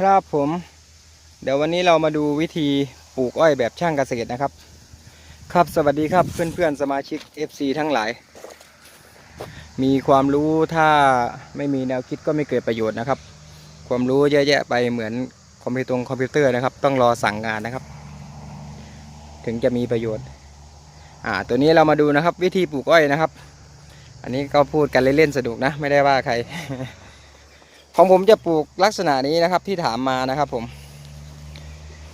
ครับผม เดี๋ยววันนี้เรามาดูวิธีปลูกอ้อยแบบช่างเกษตรนะครับ ครับสวัสดีครับเพื่อนๆสมาชิก FC ทั้งหลาย มีความรู้ถ้าไม่มีแนวคิดก็ไม่เกิดประโยชน์นะครับ ความรู้เยอะแยะไปเหมือนคอมพิวตงคอมพิวเตอร์นะครับ ต้องรอสั่งงานนะครับ ถึงจะมีประโยชน์ อ่า ตัวนี้เรามาดูนะครับ วิธีปลูกอ้อยนะครับ อันนี้ก็พูดกันเล่นๆสนุกนะ ไม่ได้ว่าใคร ของผมจะปลูกลักษณะนี้นะครับที่ถามมานะครับผม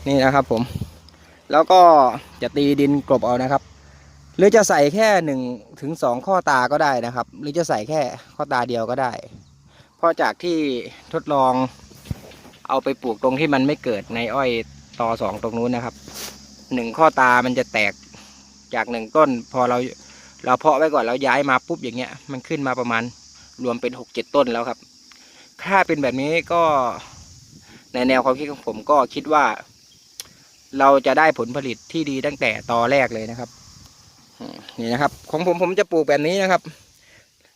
นี่นะครับผม แล้วก็จะตีดินกลบเอานะครับ หรือจะใส่แค่หนึ่งถึงสองข้อตาก็ได้นะครับ หรือจะใส่แค่ข้อตาเดียวก็ได้ เพราะจากที่ทดลองเอาไปปลูกตรงที่มันไม่เกิดในอ้อยตอสองตรงนู้นนะครับหนึ่งข้อตามันจะแตกจากหนึ่งต้น พอเราเราเพาะไว้ก่อนแล้วย้ายมาปุ๊บอย่างเงี้ย มันขึ้นมาประมาณรวมเป็นหกเจ็ดต้นแล้วครับ ถ้าเป็นแบบนี้ก็ในแนวความคิดของผมก็คิดว่า เราจะได้ผลผลิตที่ดีตั้งแต่ตอแรกเลยนะครับนี่นะครับ ของผมผมจะปลูกแบบนี้นะครับ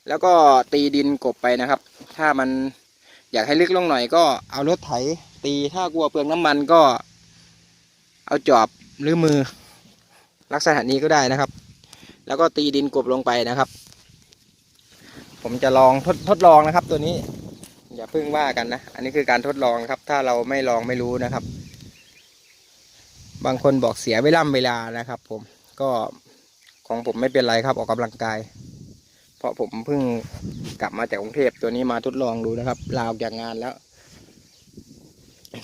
แล้วก็ตีดินกบไปนะครับ ถ้ามันอยากให้ลึกลงหน่อยก็เอารถไถ ตีถ้ากลัวเปลืองน้ำมันก็ เอาจอบหรือมือ ลักษณะนี้ก็ได้นะครับ แล้วก็ตีดินกบลงไปนะครับ ผมจะลองทดทดลองนะครับตัวนี้ อย่าเพิ่งว่ากันนะ อันนี้คือการทดลองครับ ถ้าเราไม่ลองไม่รู้นะครับ บางคนบอกเสียเวลาเวลานะครับ ผมก็ของผมไม่เป็นไรครับ ออกกำลังกาย เพราะผมเพิ่งกลับมาจากกรุงเทพตัวนี้มาทดลองดูนะครับ ลาออกจากงานแล้ว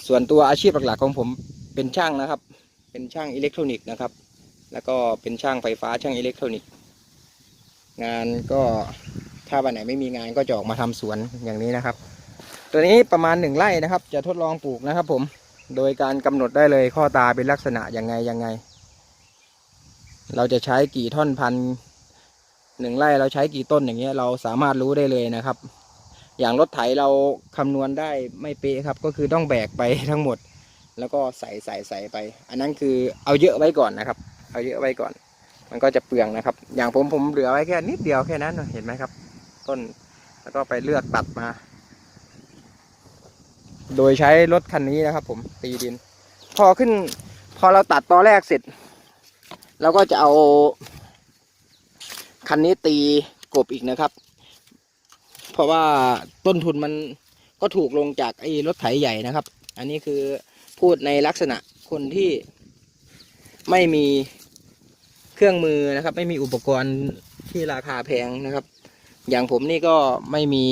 ส่วนตัวอาชีพหลักๆของผมเป็นช่างนะครับ เป็นช่างอิเล็กทรอนิกส์นะครับ แล้วก็เป็นช่างไฟฟ้าช่างอิเล็กทรอนิกส์ งานก็ถ้าวันไหนไม่มีงานก็จะออกมาทำสวนอย่างนี้นะครับ ตัวนี้ประมาณหนึ่งไร่นะครับ จะทดลองปลูกนะครับ ผม โดยการกำหนดได้เลยข้อตาเป็นลักษณะยังไงยังไง เราจะใช้กี่ท่อนพันหนึ่งไร่เราใช้กี่ต้นอย่างเงี้ย เราสามารถรู้ได้เลยนะครับ อย่างรถไถเราคำนวณได้ไม่เป๊ะครับ ก็คือต้องแบกไปทั้งหมด แล้วก็ใส่ใส่ใส่ไป อันนั้นคือเอาเยอะไว้ก่อนนะครับ เอาเยอะไว้ก่อน มันก็จะเปลืองนะครับ อย่างผมผมเหลือไว้แค่นิดเดียวแค่นั้นเห็นไหมครับ ต้นแล้วก็ไปเลือกตัดมา โดยใช้รถคันนี้นะครับ ผมตีดิน พอขึ้น พอเราตัดตอแรกเสร็จเราก็จะเอาคันนี้ตีกบอีกนะครับ เพราะว่าต้นทุนมันก็ถูกลงจากไอ้รถไถใหญ่นะครับ อันนี้คือพูดในลักษณะคนที่ไม่มีเครื่องมือนะครับ ไม่มีอุปกรณ์ที่ราคาแพงนะครับ อย่างผมนี่ก็ไม่มี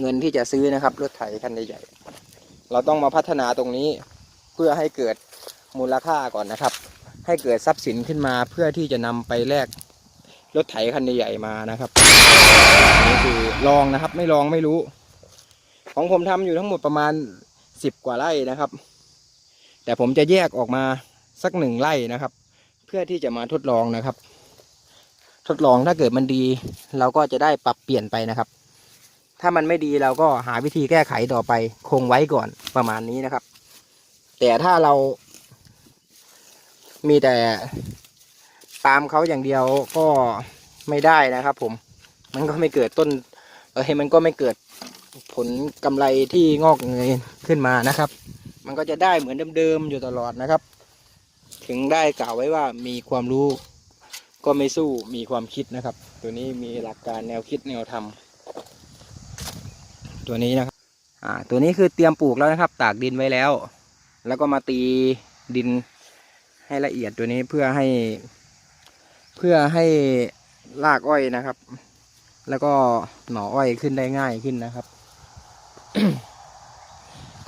เงินที่จะซื้อนะครับ รถไถคันใหญ่ เราต้องมาพัฒนาตรงนี้เพื่อให้เกิดมูลค่าก่อนนะครับ ให้เกิดทรัพย์สินขึ้นมาเพื่อที่จะนำไปแลกรถไถคันใหญ่มานะครับนนี่คือลองนะครับ ไม่ลองไม่รู้ ของผมทำอยู่ทั้งหมดประมาณสิบกว่าไร่นะครับ แต่ผมจะแยกออกมาสักหนึ่งไร่นะครับ เพื่อที่จะมาทดลองนะครับ ทดลองถ้าเกิดมันดี เราก็จะได้ปรับเปลี่ยนไปนะครับ ถ้ามันไม่ดีเราก็หาวิธีแก้ไขต่อไป คงไว้ก่อนประมาณนี้นะครับ แต่ถ้าเรา มีแต่ตามเขาอย่างเดียวก็ไม่ได้นะครับผม มันก็ไม่เกิดต้น เออมันก็ไม่เกิดผลกำไรที่งอกเงยขึ้นมานะครับ มันก็จะได้เหมือนเดิมๆอยู่ตลอดนะครับ ถึงได้กล่าวไว้ว่ามีความรู้ก็ไม่สู้มีความคิดนะครับ ตัวนี้มีหลักการแนวคิดแนวทำ ตัวนี้นะครับอ่าตัวนี้คือเตรียมปลูกแล้วนะครับ ตากดินไว้แล้ว แล้วก็มาตีดินให้ละเอียดตัวนี้เพื่อให้ เพื่อให้รากอ้อยนะครับ แล้วก็หน่ออ้อยขึ้นได้ง่ายขึ้นนะครับ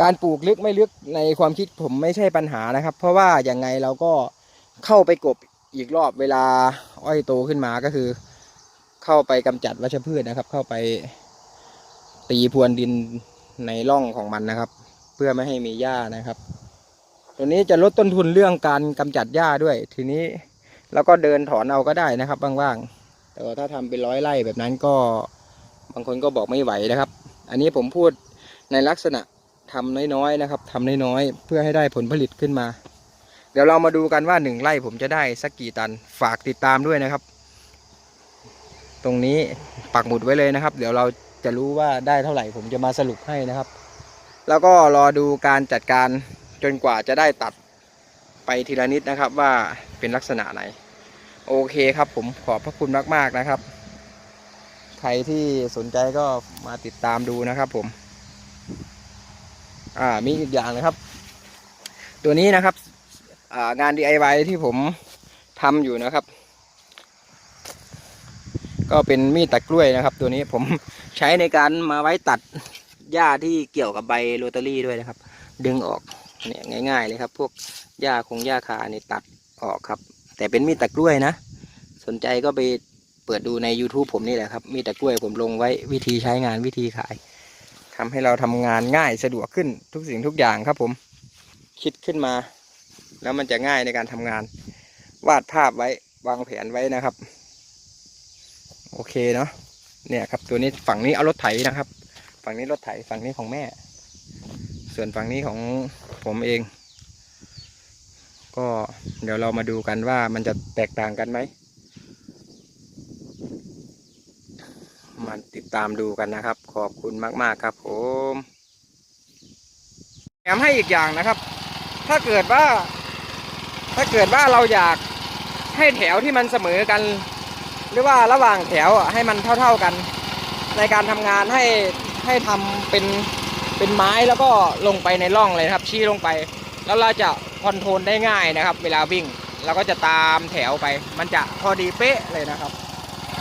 การปลูกลึกไม่ลึกในความคิดผมไม่ใช่ปัญหานะครับ เพราะว่าอย่างไงเราก็เข้าไปกบอีกรอบเวลาอ้อยโตขึ้นมาก็คือ เข้าไปกำจัดวัชพืชนะครับ เข้าไป ตีพรวนดินในร่องของมันนะครับ เพื่อไม่ให้มีหญ้านะครับ ตัวนี้จะลดต้นทุนเรื่องการกำจัดหญ้าด้วย ทีนี้เราก็เดินถอนเอาก็ได้นะครับว่างๆแต่ถ้าทำเป็นร้อยไร่แบบนั้นก็บางคนก็บอกไม่ไหวนะครับ อันนี้ผมพูดในลักษณะทำน้อยๆนะครับทำน้อยๆเพื่อให้ได้ผลผลิตขึ้นมา เดี๋ยวเรามาดูกันว่าหนึ่งไร่ผมจะได้สักกี่ตันฝากติดตามด้วยนะครับ ตรงนี้ปักหมุดไว้เลยนะครับ เดี๋ยวเรา จะรู้ว่าได้เท่าไหร่ผมจะมาสรุปให้นะครับ แล้วก็รอดูการจัดการจนกว่าจะได้ตัดไปทีละนิดนะครับว่าเป็นลักษณะไหน โอเคครับผมขอบพระคุณมากๆนะครับ ใครที่สนใจก็มาติดตามดูนะครับผม อ่ามีอีกอย่างนะครับ ตัวนี้นะครับงาน DIY ที่ผมทำอยู่นะครับ ก็เป็นมีดตัดกล้วยนะครับ ตัวนี้ผม ใช้ในการมาไว้ตัดหญ้าที่เกี่ยวกับใบโรตารี่ด้วยนะครับ ดึงออกเนี่ยง่าย ๆ เลยครับ พวกหญ้าคงหญ้าคาเนี่ตัดออกครับ แต่เป็นมีดตัดกล้วยนะ สนใจก็ไปเปิดดูใน YouTube ผมนี่แหละครับ มีดตัดกล้วยผมลงไว้วิธีใช้งานวิธีขายทำให้เราทำงานง่ายสะดวกขึ้นทุกสิ่งทุกอย่างครับผม คิดขึ้นมา แล้วมันจะง่ายในการทำงาน วาดภาพไว้วางแผนไว้นะครับ โอเคเนาะ เนี่ยครับ ตัวนี้ฝั่งนี้เอารถไถนะครับ ฝั่งนี้รถไถฝั่งนี้ของแม่ ส่วนฝั่งนี้ของผมเอง ก็เดี๋ยวเรามาดูกันว่ามันจะแตกต่างกันไหมมาติดตามดูกันนะครับ ขอบคุณมาก ๆ ครับผมแถมให้อีกอย่างนะครับ ถ้าเกิดว่า ถ้าเกิดว่าเราอยากให้แถวที่มันเสมอกัน หรือว่าระหว่างแถวอะให้มันเท่า ๆกัน ในการทำงานให้ให้ทำเป็นเป็นไม้แล้วก็ลงไปในร่องเลยครับ ชี้ลงไป แล้วเราจะคอนโทรลได้ง่ายนะครับ เวลาวิ่งเราก็จะตามแถวไป มันจะพอดีเป๊ะเลยนะครับ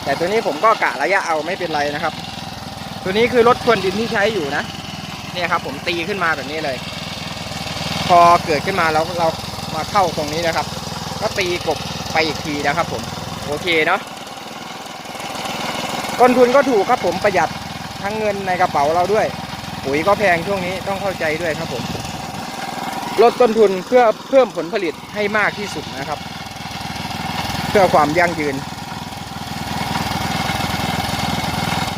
แต่ตัวนี้ผมก็กะระยะเอาไม่เป็นไรนะครับ ตัวนี้คือรถควนดินที่ใช้อยู่นะเนี่ยครับ ผมตีขึ้นมาแบบนี้เลย พอเกิดขึ้นมาแล้วเรามาเข้าตรงนี้นะครับ ก็ตีกบไปอีกทีนะครับ ผม โอเคเนาะ ต้นทุนก็ถูกครับผมประหยัดทั้งเงินในกระเป๋าเราด้วย ปุ๋ยก็แพงช่วงนี้ต้องเข้าใจด้วยครับผม ลดต้นทุนเพื่อเพิ่มผลผลิตให้มากที่สุดนะครับ เพื่อความยั่งยืน